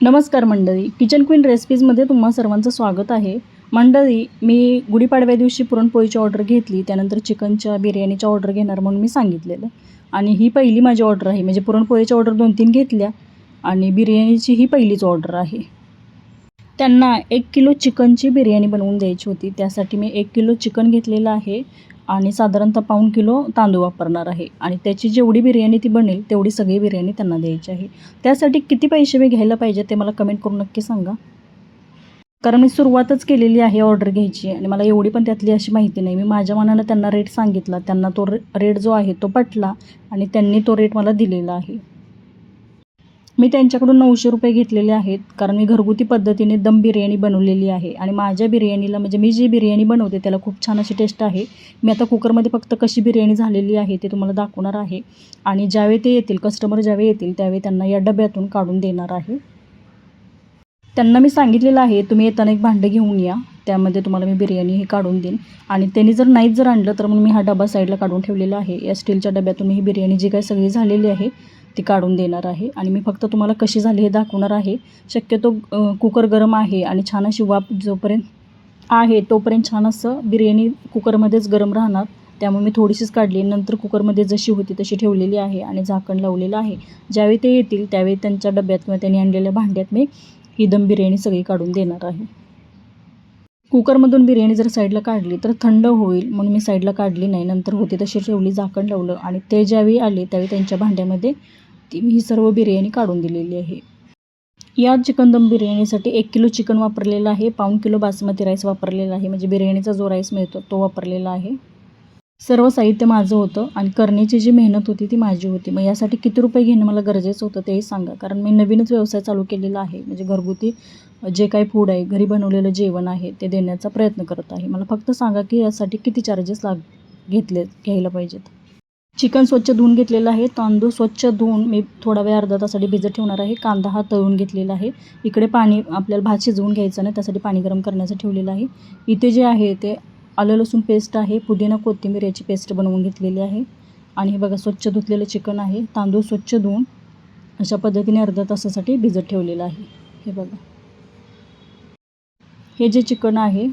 नमस्कार मंडळी. Kitchen queen रेसिपीजमध्ये तुम्हा सर्वांचं स्वागत आहे. मंडळी मी गुढीपाडव्या दिवशी पुरणपोळीची ऑर्डर घेतली त्यानंतर चिकनच्या बिर्याणीच्या ऑर्डर घेणार म्हणून मी सांगितलेलं. आणि ही पहिली माझी ऑर्डर आहे. म्हणजे पुरणपोळीची ऑर्डर दोन तीन घेतल्या आणि बिर्याणीची ही पहिलीच ऑर्डर आहे. त्यांना एक किलो चिकनची बिर्याणी बनवून द्यायची होती. त्यासाठी मी एक किलो चिकन घेतलेलं आहे. आणि साधारणतः पाऊण किलो तांदूळ वापरणार आहे. आणि त्याची जेवढी बिर्याणी ती बनेल तेवढी सगळी बिर्याणी त्यांना द्यायची आहे. त्यासाठी किती पैसे मी घ्यायला पाहिजे ते मला कमेंट करून नक्की सांगा. कारण मी सुरुवातच केलेली आहे ऑर्डर घ्यायची आणि मला एवढी पण त्यातली अशी माहिती नाही. मी माझ्या मनानं त्यांना रेट सांगितला. त्यांना तो रे रेट जो आहे तो पटला आणि त्यांनी तो रेट मला दिलेला आहे. मी त्यांच्याकडून नऊशे रुपये घेतलेले आहेत कारण मी घरगुती पद्धतीने दम बिर्याणी बनवलेली आहे. आणि माझ्या बिर्याणीला म्हणजे मी जी बिर्याणी बनवते त्याला खूप छान अशी टेस्ट आहे. मी आता कुकरमध्ये फक्त कशी बिर्याणी झालेली आहे ते तुम्हाला दाखवणार आहे. आणि ज्यावेळी ते येतील कस्टमर ज्यावेळी येतील त्यावेळी त्यांना या डब्यातून काढून देणार आहे. त्यांना मी सांगितलेलं आहे तुम्ही येताना एक भांडं घेऊन या. त्यामध्ये तुम्हाला मी बिर्याणी हे काढून देईन. आणि त्यांनी जर नाहीच जर आणलं तर मग मी हा डबा साईडला काढून ठेवलेला आहे. या स्टीलच्या डब्यातून ही बिर्याणी जी काही सगळी झालेली आहे ती काढून देणार आहे. आणि मी फक्त तुम्हाला कशी झाली हे दाखवणार आहे. शक्यतो कुकर गरम आहे आणि छान अशी वाफ जोपर्यंत आहे तोपर्यंत छान असं बिर्याणी कुकरमध्येच गरम राहणार. त्यामुळे मी थोडीशीच काढली. नंतर कुकरमध्ये जशी होती तशी ठेवलेली आहे आणि झाकण लावलेलं आहे. ज्यावेळी ते येतील त्यावेळी त्यांच्या डब्यात किंवा त्यांनी आणलेल्या भांड्यात मी ही दम बिर्याणी सगळी काढून देणार आहे. कुकरमधून बिर्याणी जर साईडला काढली तर थंड होईल. म्हणून मी साईडला काढली नाही. नंतर होती तशी ठेवली झाकण लावलं आणि ते ज्यावेळी आले त्यावेळी त्यांच्या भांड्यामध्ये ती मी ही सर्व बिर्याणी काढून दिलेली आहे. या चिकन दम बिर्याणीसाठी एक किलो चिकन वापरलेलं आहे. पाऊण किलो बासमती राईस वापरलेला आहे. म्हणजे बिर्याणीचा जो राईस मिळतो तो वापरलेला आहे. सर्व साहित्य माझं होतं आणि करण्याची जी मेहनत होती ती माझी होती. मग यासाठी किती रुपये घेणं मला गरजेचं होतं तेही सांगा. कारण मी नवीनच व्यवसाय चालू केलेला आहे. म्हणजे घरगुती जे काही फूड आहे घरी बनवलेलं जेवण आहे ते देण्याचा प्रयत्न करत आहे. मला फक्त सांगा की यासाठी किती चार्जेस लाग घेतले घ्यायला पाहिजेत? चिकन स्वच्छ धुवून घेतलेलं आहे. तांदूळ स्वच्छ धुवून मी थोडा वेळ अर्धा तासाठी भिजत ठेवणार आहे. कांदा हा तळून घेतलेला आहे. इकडे पाणी आपल्याला भात शिजवून घ्यायचं नाही त्यासाठी पाणी गरम करण्याचं ठेवलेलं आहे. इथे जे आहे ते आलं लसूण पेस्ट आहे. पुदिना कोथिंबीर याची पेस्ट बनवून घेतलेली आहे. आणि हे बघा स्वच्छ धुतलेलं चिकन आहे. तांदूळ स्वच्छ धुवून अशा पद्धतीने अर्धा तासासाठी भिजत ठेवलेलं आहे. हे बघा. हे जे चिकन आहे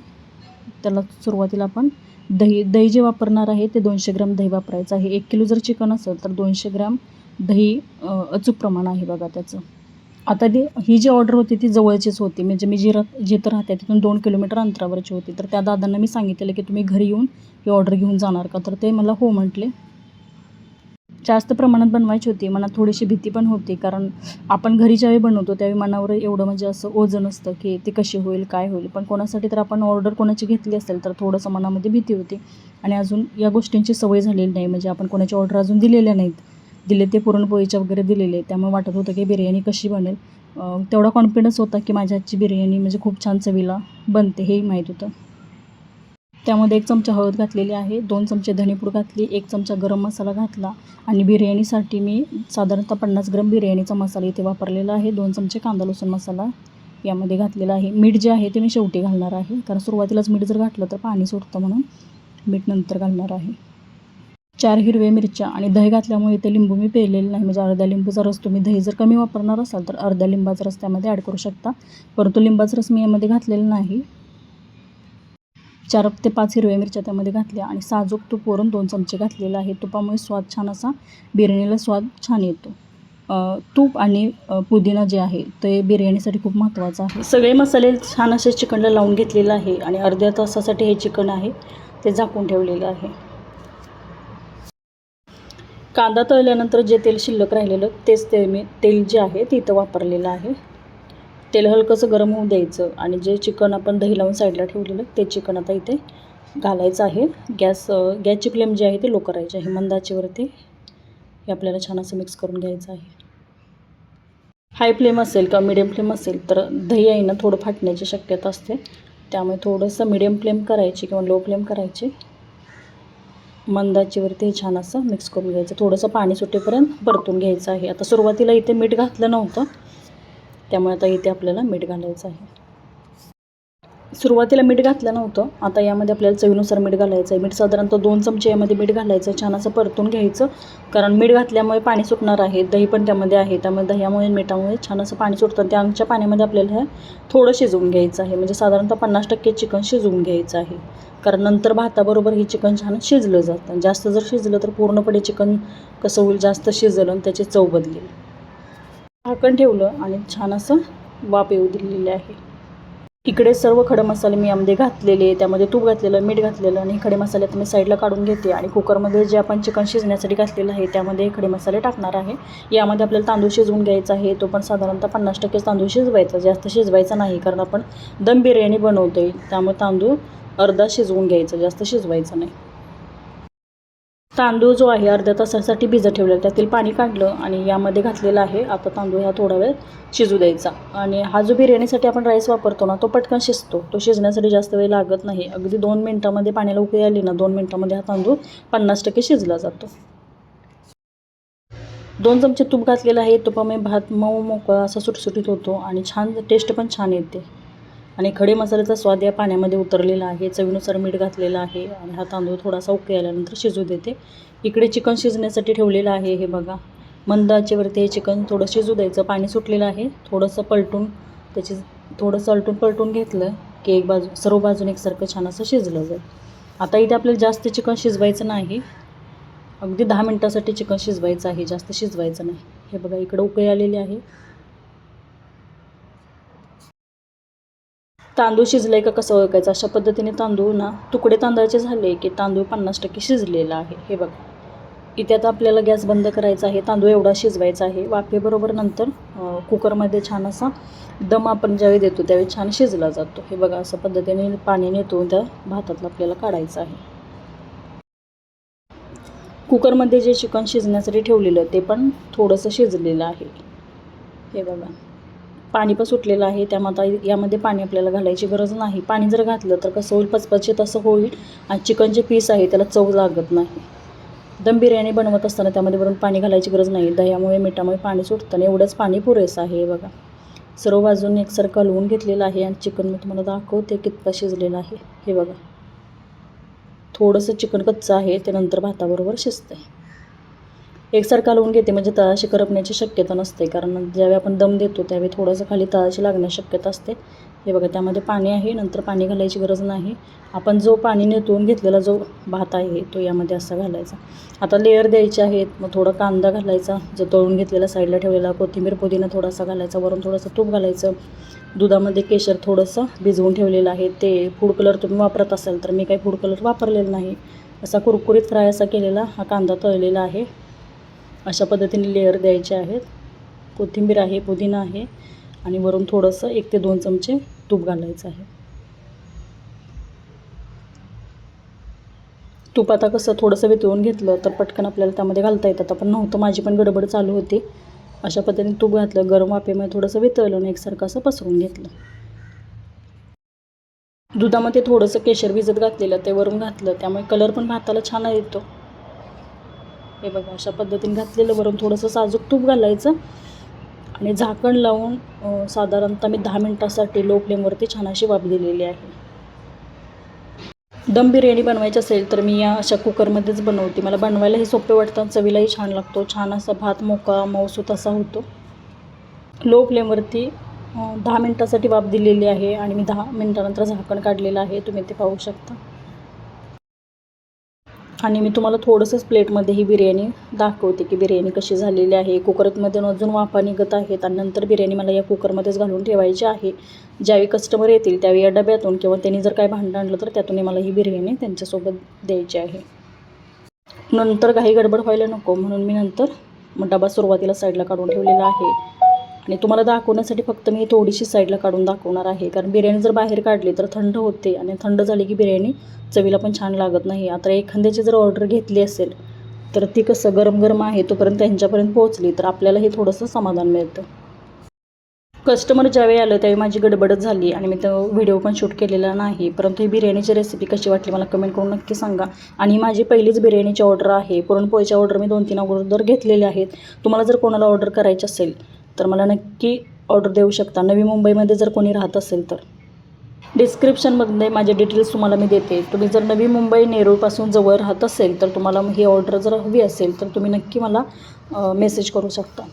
त्याला सुरुवातीला आपण दही दही जे वापरणार आहे ते दोनशे ग्रॅम दही वापरायचं आहे. एक किलो जर चिकन असेल तर दोनशे ग्राम दही अचूक प्रमाण आहे बघा त्याचं. आता ती ही जी ऑर्डर होती ती जवळचीच होती. म्हणजे मी जी राह जिथं राहते तिथून दोन किलोमीटर अंतरावरची होती. तर त्या दादांना मी सांगितलेलं की तुम्ही घरी येऊन ही ऑर्डर घेऊन जाणार का? तर ते मला हो म्हटले. जास्त प्रमाणात बनवायची होती. मनात थोडीशी भीती पण होती. कारण आपण घरी ज्यावेळी बनवतो त्यावेळी मनावर एवढं म्हणजे असं ओझं नसतं की ते कशी होईल काय होईल. पण कोणासाठी तर आपण ऑर्डर कोणाची घेतली असेल तर थोडंसं मनामध्ये भीती होती. आणि अजून या गोष्टींची सवय झालेली नाही. म्हणजे आपण कोणाची ऑर्डर अजून दिलेल्या नाहीत. दिले ते पुरणपोळीच्या वगैरे दिलेले. त्यामुळे वाटत होतं की बिर्याणी कशी बनेल. तेवढा कॉन्फिडन्स होता की माझ्या आजची बिर्याणी म्हणजे खूप छान चवीला बनते हेही माहीत होतं. त्यामध्ये एक चमचा हळद घातलेली आहे दोन चमचे धणेपूड घातली एक चमचा गरम मसाला घातला आणि बिर्याणीसाठी मी साधारणतः पन्नास ग्रॅम बिर्याणीचा मसाला इथे वापरलेला आहे. दोन चमचे कांदा लसूण मसाला यामध्ये घातलेला आहे. मीठ जे आहे ते मी शेवटी घालणार आहे. कारण सुरुवातीलाच मीठ जर घातलं तर पाणी सुटतं म्हणून मीठ नंतर घालणार आहे. चार हिरव्या मिरच्या आणि दही घातल्यामुळे इथे लिंबू मी पेरलेलं नाही. म्हणजे अर्ध्या लिंबूचा रस तुम्ही दही जर कमी वापरणार असाल तर अर्ध्या लिंबाचा रस त्यामध्ये ॲड करू शकता. परंतु लिंबाचा रस मी यामध्ये घातलेला नाही. चार ते पाच हिरव्या मिरच्या त्यामध्ये घातल्या आणि साजूक तूप वरून दोन चमचे घातलेलं आहे. तुपामुळे स्वाद छान असा बिर्याणीला स्वाद छान येतो. तूप आणि पुदिना जे आहे ते बिर्याणीसाठी खूप महत्त्वाचं आहे. सगळे मसाले छान असे चिकनला लावून घेतलेलं आहे आणि अर्ध्या तासासाठी हे चिकन आहे ते झाकून ठेवलेलं आहे. कांदा तळल्यानंतर जे तेल शिल्लक राहिलेलं तेच ते मी तेल जे आहे ते इथं वापरलेलं आहे. तेल हलकंसं गरम होऊ द्यायचं आणि जे चिकन आपण दही लावून साईडला ठेवलेलं ते चिकन आता इथे घालायचं आहे. गॅस गॅसची फ्लेम जी आहे ती लो करायची आहे. मंदाचीवरती हे आपल्याला छान असं मिक्स करून घ्यायचं आहे. हाय फ्लेम असेल किंवा मिडियम फ्लेम असेल तर दही आहे ना थोडं फाटण्याची शक्यता असते. त्यामुळे थोडंसं मिडियम फ्लेम करायची किंवा लो फ्लेम करायची. मंदाचीवरती छान असं मिक्स करून घ्यायचं. थोडंसं पाणी सुटेपर्यंत परतून घ्यायचं आहे. आता सुरुवातीला इथे मीठ घातलं नव्हतं. त्यामुळे आता इथे आपल्याला मीठ घालायचं आहे. सुरुवातीला मीठ घातलं नव्हतं. आता यामध्ये आपल्याला चवीनुसार मीठ घालायचं आहे. मीठ साधारणतः दोन चमचे यामध्ये मीठ घालायचं छान असं परतून घ्यायचं. कारण मीठ घातल्यामुळे पाणी सुटणार आहे. दही पण त्यामध्ये आहे. त्यामुळे दह्यामुळे मिठामुळे छान असं पाणी सुटतं. त्या अंगच्या पाण्यामध्ये आपल्याला हे थोडं शिजवून घ्यायचं आहे. म्हणजे साधारणतः पन्नास टक्के चिकन शिजवून घ्यायचं आहे. कारण नंतर भाताबरोबर हे चिकन छान शिजलं जातं. जास्त जर शिजलं तर पूर्णपणे चिकन कसं होईल? जास्त शिजलं आणि त्याची चव बदलेल. झाकण ठेवलं आणि छान असं वाफ येऊ दिलेली आहे. इकडे सर्व खडे मसाले मी यामध्ये घातलेले त्यामध्ये तूप घातलेलं मीठ घातलेलं आणि हे खडे मसाले आता मी साईडला काढून घेते आणि कुकरमध्ये जे आपण चिकन शिजण्यासाठी घातलेलं आहे त्यामध्ये हे खडे मसाले टाकणार आहे. यामध्ये आपल्याला तांदूळ शिजवून घ्यायचा आहे. तो पण साधारणतः पन्नास टक्केच तांदूळ शिजवायचा जास्त शिजवायचा नाही कारण आपण दम बिर्याणी बनवतोय. त्यामुळे तांदूळ अर्धा शिजवून घ्यायचा जास्त शिजवायचा नाही. तांदूळ जो आहे अर्ध्या तासासाठी भिजत ठेवलेला त्यातील पाणी काढलं आणि यामध्ये घातलेलं आहे आता तांदूळ हा थोडा वेळ शिजू द्यायचा. आणि हा जो बिर्याणीसाठी आपण राईस वापरतो ना तो पटकन शिजतो. तो शिजण्यासाठी जास्त वेळ लागत नाही. अगदी दोन मिनटामध्ये पाण्याला उकळी आली ना दोन मिनटामध्ये हा तांदूळ पन्नास टक्के शिजला जातो. दोन चमचे तूप घातलेलं आहे. तुपामुळे भात मऊ मोकळा असा सुटसुटीत होतो आणि छान टेस्ट पण छान येते. आणि खडे मसाल्याचा स्वाद या पाण्यामध्ये उतरलेला आहे. चवीनुसार मीठ घातलेलं आहे आणि हा तांदूळ थोडासा उकळी आल्यानंतर शिजू देते. इकडे चिकन शिजण्यासाठी ठेवलेलं आहे हे बघा. मंद आचेवरती हे चिकन थोडं शिजू द्यायचं. पाणी सुटलेलं आहे. थोडंसं पलटून त्याची थोडंसं अलटून पलटून घेतलं की एक बाजू सर्व बाजूने एकसारखं छान असं शिजलं जाईल. आता इथे आपल्याला जास्त चिकन शिजवायचं नाही. अगदी दहा मिनटासाठी चिकन शिजवायचं आहे. जास्त शिजवायचं नाही. हे बघा इकडं उकळी आलेली आहे. तांदूळ शिजले का? कसं ओळखायचं? अशा पद्धतीने तांदूळ ना तुकडे तांदळाचे झाले की तांदूळ पन्नास टक्के शिजलेला आहे. हे बघा. इथे आता आपल्याला गॅस बंद करायचा आहे. तांदूळ एवढा शिजवायचा आहे. वाफेबरोबर नंतर कुकरमध्ये छान असा दम आपण ज्यावेळी देतो त्यावेळी छान शिजला जातो. हे बघा अशा पद्धतीने पाणी नेतो त्या भातातलं आपल्याला काढायचं आहे. कुकरमध्ये जे चिकन शिजण्यासाठी ठेवलेलं ते पण थोडंसं शिजलेलं आहे. हे बघा. पाणी पण सुटलेलं आहे त्यामुळे आता यामध्ये पाणी आपल्याला घालायची गरज नाही. पाणी जर घातलं तर कसं होईल? पचपचे तसं होईल आणि चिकनचे पीस आहे त्याला चव लागत नाही. दम बिर्याणी बनवत असताना त्यामध्ये वरून पाणी घालायची गरज नाही. दह्यामुळे मिठामुळे पाणी सुटतं एवढंच पाणी पुरेसं आहे हे बघा. सर्व बाजूने एकसारखं हलवून घेतलेलं आहे आणि चिकन मी तुम्हाला दाखवते कितपत शिजलेलं आहे. हे बघा. थोडंसं चिकन कच्चं आहे ते नंतर भाताबरोबर शिजतं आहे एकसारखा लावून घेते म्हणजे तळाशी करपण्याची शक्यता नसते. कारण ज्यावेळी आपण दम देतो त्यावेळी थोडंसं खाली तळाशी लागण्याची शक्यता असते. हे बघा त्यामध्ये पाणी आहे नंतर पाणी घालायची गरज नाही. आपण जो पाणी नेतून घेतलेला जो भात आहे तो यामध्ये असा घालायचा. आता लेअर द्यायचे आहेत मग थोडा कांदा घालायचा जो तळून घेतलेला साईडला ठेवलेला कोथिंबीर पुदिना थोडासा घालायचा वरून थोडंसं तूप घालायचं. दुधामध्ये केशर थोडंसं भिजवून ठेवलेलं आहे. ते फूड कलर तुम्ही वापरत असाल तर मी काही फूड कलर वापरलेला नाही. असा कुरकुरीत फ्राय असा केलेला हा कांदा तळलेला आहे. अशा पद्धतीने लेअर द्यायचे आहेत. कोथिंबीर आहे पुदिना आहे आणि वरून थोडंसं एक ते दोन चमचे तूप घालायचं आहे. तूप आता कसं थोडंसं वितळून घेतलं तर पटकन आपल्याला त्यामध्ये घालता येतात. पण नव्हतं माझी पण गडबड चालू होती. अशा पद्धतीने तूप घातलं गरम वाफेमध्ये थोडंसं वितळलं आणि एकसारखं असं पसरून घेतलं. दुधामध्ये थोडंसं केशर भिजत घातलेलं ते वरून घातलं. त्यामुळे कलर पण भाताला छान येतो. हे बघा अशा पद्धतीने घातलेलं वरून थोडंसं साजूक तूप घालायचं आणि झाकण लावून साधारणतः मी दहा मिनटासाठी लो फ्लेमवरती छान अशी वाफ दिलेली आहे. दम बिर्याणी बनवायची असेल तर मी या अशा कुकरमध्येच बनवते. मला बनवायलाही सोपे वाटतात चवीलाही छान लागतो. छान असा भात मोका मऊसूत असा होतो. लो फ्लेमवरती दहा मिनटासाठी वाफ दिलेली आहे आणि मी दहा मिनटानंतर झाकण काढलेलं आहे. तुम्ही ते पाहू शकता. आणि मी तुम्हाला थोडंसंच प्लेटमध्ये ही बिर्याणी दाखवते की बिर्याणी कशी झालेली आहे. कुकरमध्ये अजून वाफा निघत आहेत आणि नंतर बिर्याणी मला या कुकरमध्येच घालून ठेवायची आहे. ज्यावेळी कस्टमर येतील त्यावेळी या डब्यातून किंवा त्यांनी जर काय भांडं आणलं तर त्यातून मला ही बिर्याणी त्यांच्यासोबत द्यायची आहे. नंतर काही गडबड व्हायला नको म्हणून मी नंतर मग डबा सुरुवातीला साईडला काढून ठेवलेला आहे. आणि तुम्हाला दाखवण्यासाठी फक्त मी थोडीशी साईडला काढून दाखवणार आहे. कारण बिर्याणी जर बाहेर काढली तर थंड होते आणि थंड झाली की बिर्याणी चवीला पण छान लागत नाही. आता एखाद्याची जर ऑर्डर घेतली असेल तर ती कसं गरम गरम आहे तोपर्यंत त्यांच्यापर्यंत पोहोचली तर आपल्याला हे थोडंसं समाधान मिळतं. कस्टमर ज्यावेळी आलं त्यावेळी माझी गडबडच झाली आणि मी तो व्हिडिओ पण शूट केलेला नाही. परंतु ही बिर्याणीची रेसिपी कशी वाटली मला कमेंट करून नक्की सांगा. आणि ही माझी पहिलीच बिर्याणीची ऑर्डर आहे. पुरणपोळीची ऑर्डर मी दोन तीन अगोदर घेतलेली आहेत. तुम्हाला जर कोणाला ऑर्डर करायची असेल तर मला नक्की ऑर्डर देऊ शकता. नवी मुंबईमध्ये जर कोणी राहत असेल तर. डिस्क्रिप्शनमध्ये माझे डिटेल्स तुम्हाला मी देते. तुम्ही जर नवी मुंबई नेरूळपासून जवळ राहत असेल तर तुम्हाला ही ऑर्डर जर हवी असेल तर तुम्ही नक्की मला मेसेज करू शकता.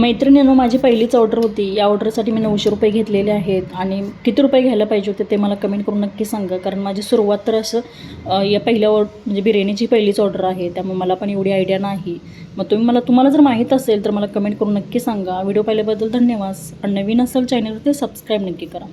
मैत्रिणीनं माझी पहिलीच ऑर्डर होती. या ऑर्डरसाठी मी नऊशे रुपये घेतलेले आहेत आणि किती रुपये घ्यायला पाहिजे होते ते मला कमेंट करून नक्की सांगा. कारण माझी सुरुवात तर असं या पहिल्या ऑर्ड म्हणजे बिर्याणीची पहिलीच ऑर्डर आहे. त्यामुळे मला पण एवढी आयडिया नाही. मग तुम्ही मला तुम्हाला जर माहीत असेल तर मला कमेंट करून नक्की सांगा. व्हिडिओ पाहिल्याबद्दल धन्यवाद. आणि नवीन असेल चॅनल ते सबस्क्राईब नक्की करा.